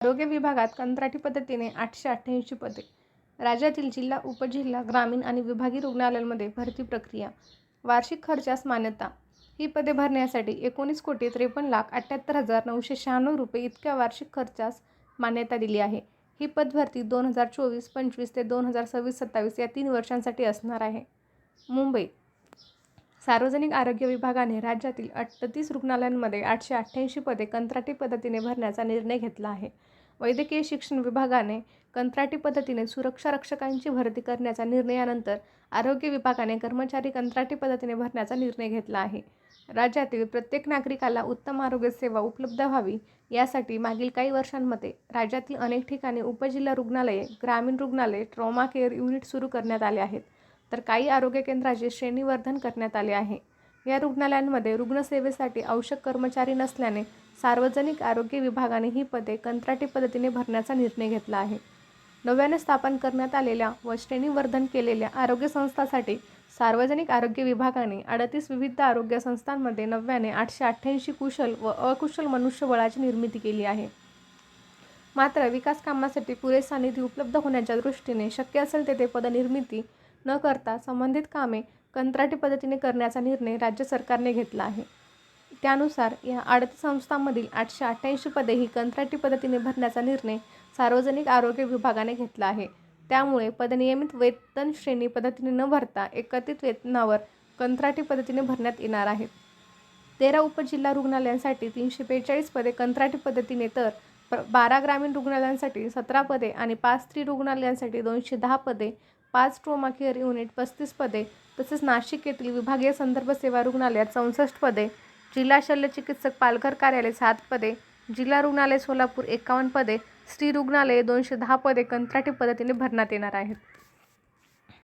आरोग्य विभागात कंत्राटी पद्धतीने आठशे अठ्ठ्याऐंशी पदे. राज्यातील जिल्हा उपजिल्हा ग्रामीण आणि विभागीय रुग्णालयांमध्ये भरती प्रक्रिया. वार्षिक खर्चास मान्यता. ही पदे भरण्यासाठी एकोणीस कोटी त्रेपन्न लाख अठ्ठ्याहत्तर हजार नऊशे शहाण्णव रुपये इतक्या वार्षिक खर्चास मान्यता दिली आहे. ही पदभरती दोन हजार चोवीस पंचवीस ते दोन हजार सव्वीस सत्तावीस या तीन वर्षांसाठी असणार आहे. मुंबई सार्वजनिक आरोग्य विभागाने राज्यातील अठ्ठतीस रुग्णालयांमध्ये आठशे अठ्ठ्याऐंशी पदे कंत्राटी पद्धतीने भरण्याचा निर्णय घेतला आहे. वैद्यकीय शिक्षण विभागाने कंत्राटी पद्धतीने सुरक्षा रक्षकांची भरती करण्याच्या निर्णयानंतर आरोग्य विभागाने कर्मचारी कंत्राटी पद्धतीने भरण्याचा निर्णय घेतला आहे. राज्यातील प्रत्येक नागरिकाला उत्तम आरोग्य सेवा उपलब्ध व्हावी यासाठी मागील काही वर्षांमध्ये राज्यातील अनेक ठिकाणी उपजिल्हा रुग्णालये ग्रामीण रुग्णालये ट्रॉमा केअर युनिट सुरू करण्यात आले आहेत. तर काही आरोग्य केंद्राचे श्रेणीवर्धन करण्यात आले आहे. या रुग्णालयांमध्ये रुग्णसेवेसाठी आवश्यक कर्मचारी नसल्याने सार्वजनिक आरोग्य विभागाने ही पदे कंत्राटी पद्धतीने भरण्याचा निर्णय घेतला आहे. नव्याने स्थापन करण्यात आलेल्या व श्रेणीवर्धन केलेल्या आरोग्य संस्थांसाठी सार्वजनिक आरोग्य विभागाने अडतीस विविध आरोग्य संस्थांमध्ये नव्याने आठशे अठ्ठ्याऐंशी कुशल व अकुशल मनुष्यबळाची निर्मिती केली आहे. मात्र विकास कामासाठी पुरेसा निधी उपलब्ध होण्याच्या दृष्टीने शक्य असेल तेथे पदनिर्मिती न करता संबंधित कामे कंत्राटी पद्धतीने करण्याचा निर्णय राज्य सरकारने घेतला आहे. त्यानुसार या अडतीस संस्थांमधील आठशे अठ्ठ्याऐंशी पदे ही कंत्राटी पद्धतीने भरण्याचा निर्णय सार्वजनिक आरोग्य विभागाने घेतला आहे. त्यामुळे पदनियमित वेतन श्रेणी पद्धतीने न भरता एकत्रित वेतनावर कंत्राटी पद्धतीने भरण्यात येणार आहेत तेरा उपजिल्हा रुग्णालयांसाठी तीनशे बेचाळीस पदे कंत्राटी पद्धतीने तर बारा ग्रामीण रुग्णालयांसाठी सतरा पदे आणि पाच स्त्री रुग्णालयांसाठी दोनशे दहा पदे पाच ट्रोमा केअर युनिट पस्तीस पदे तसेच नाशिक येथील विभागीय संदर्भ सेवा रुग्णालयात चौसष्ट पदे जिल्हा शल्यचिकित्सक पालघर कार्यालय सात पदे जिल्हा रुग्णालय सोलापूर एकावन्न पदे स्त्री रुग्णालय दोनशे दहा पदे कंत्राटी पद्धतीने भरण्यात येणार आहेत.